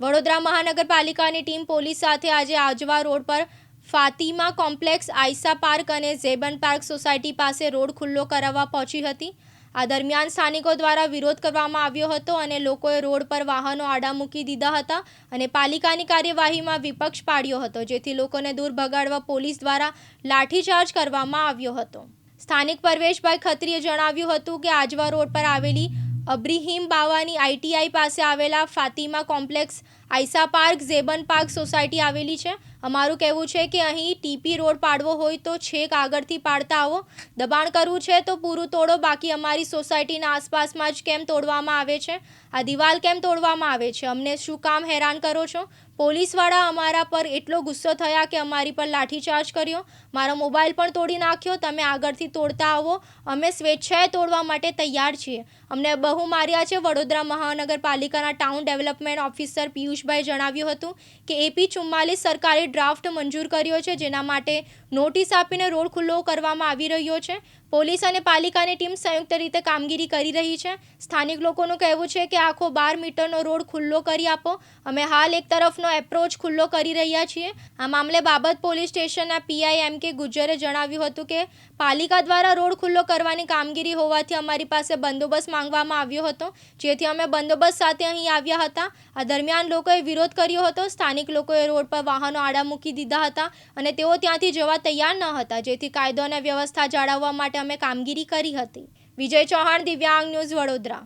વડોદરા મહાનગરપાલિકાની team police સાથે આજે આજવા રોડ પર ફાતિમા કોમ્પ્લેક્સ, આયસા પાર્ક અને ઝેબન પાર્ક સોસાયટી પાસે રોડ ખુલ્લો કરાવવા પહોંચી હતી. આ દરમિયાન સ્થાનિકો દ્વારા વિરોધ કરવામાં આવ્યો હતો અને લોકોએ રોડ પર વાહનો આડા મૂકી દીધા હતા અને પાલિકાની કાર્યવાહીમાં વિપક્ષ પાડ્યો હતો, જેથી લોકોને દૂર ભગાડવા પોલીસ દ્વારા લાઠીચાર્જ કરવામાં આવ્યો હતો. સ્થાનિક પરવેશભાઈ ખત્રીએ જણાવ્યું હતું કે આજવા રોડ પર આવેલી અબ્રીહીમ બાવાની આઈટીઆઈ પાસે આવેલા Fatima complex Aysa park, Zeban park society આવેલી છે. અમારું કહેવું છે કે અહીં ટીપી રોડ પાડવો હોય તો છેક આગળથી પાડતા આવો. દબાણ કરવું છે તો પૂરું તોડો. બાકી અમારી સોસાયટીના આસપાસમાં જ કેમ તોડવામાં આવે છે? આ દિવાલ કેમ તોડવામાં આવે છે? અમને શું કામ હેરાન કરો છો? પોલીસવાળા અમારા પર એટલો ગુસ્સો થયા કે અમારી પર લાઠીચાર્જ કર્યો. મારો મોબાઈલ પણ તોડી નાખ્યો. તમે આગળથી તોડતા આવો. અમે સ્વેચ્છાએ તોડવા માટે તૈયાર છીએ. અમને બહુ માર્યા છે વડોદરા મહાનગરપાલિકાના ટાઉન ડેવલપમેન્ટ ઓફિસર પિયુષભાઈ જણાવ્યું હતું કે એપી ચુમ્માલીસ સરકારે ડ્રાફ્ટ મંજૂર કર્યો છે, જેના માટે નોટિસ આપીને રોડ ખુલ્લો કરવામાં આવી રહ્યો છે. પોલીસ અને પાલિકાની ટીમ સંયુક્ત રીતે કામગીરી કરી રહી છે. સ્થાનિક લોકોનું કહેવું છે કે આખો બાર મીટરનો રોડ ખુલ્લો કરી આપો. અમે હાલ એક તરફનો એપ્રોચ ખુલ્લો કરી રહ્યા છીએ. આ મામલે બાબત પોલીસ સ્ટેશનના પીઆઈ એમ કે ગુજ્જરે જણાવ્યું હતું કે પાલિકા દ્વારા રોડ ખુલ્લો કરવાની કામગીરી હોવાથી અમારી પાસે બંદોબસ્ત માંગવામાં આવ્યો હતો, જેથી અમે બંદોબસ્ત સાથે અહીં આવ્યા હતા. આ દરમિયાન લોકોએ વિરોધ કર્યો હતો. સ્થાનિક લોકોએ રોડ પર વાહનો આડા મૂકી દીધા હતા અને તેઓ ત્યાંથી જવા તૈયાર ન હતા. જેથી કાયદો અને વ્યવસ્થા જાળવવા માટે અમે કામગીરી કરી હતી. વિજય ચૌહાણ, દિવ્યાંગ ન્યૂઝ વડોદરા.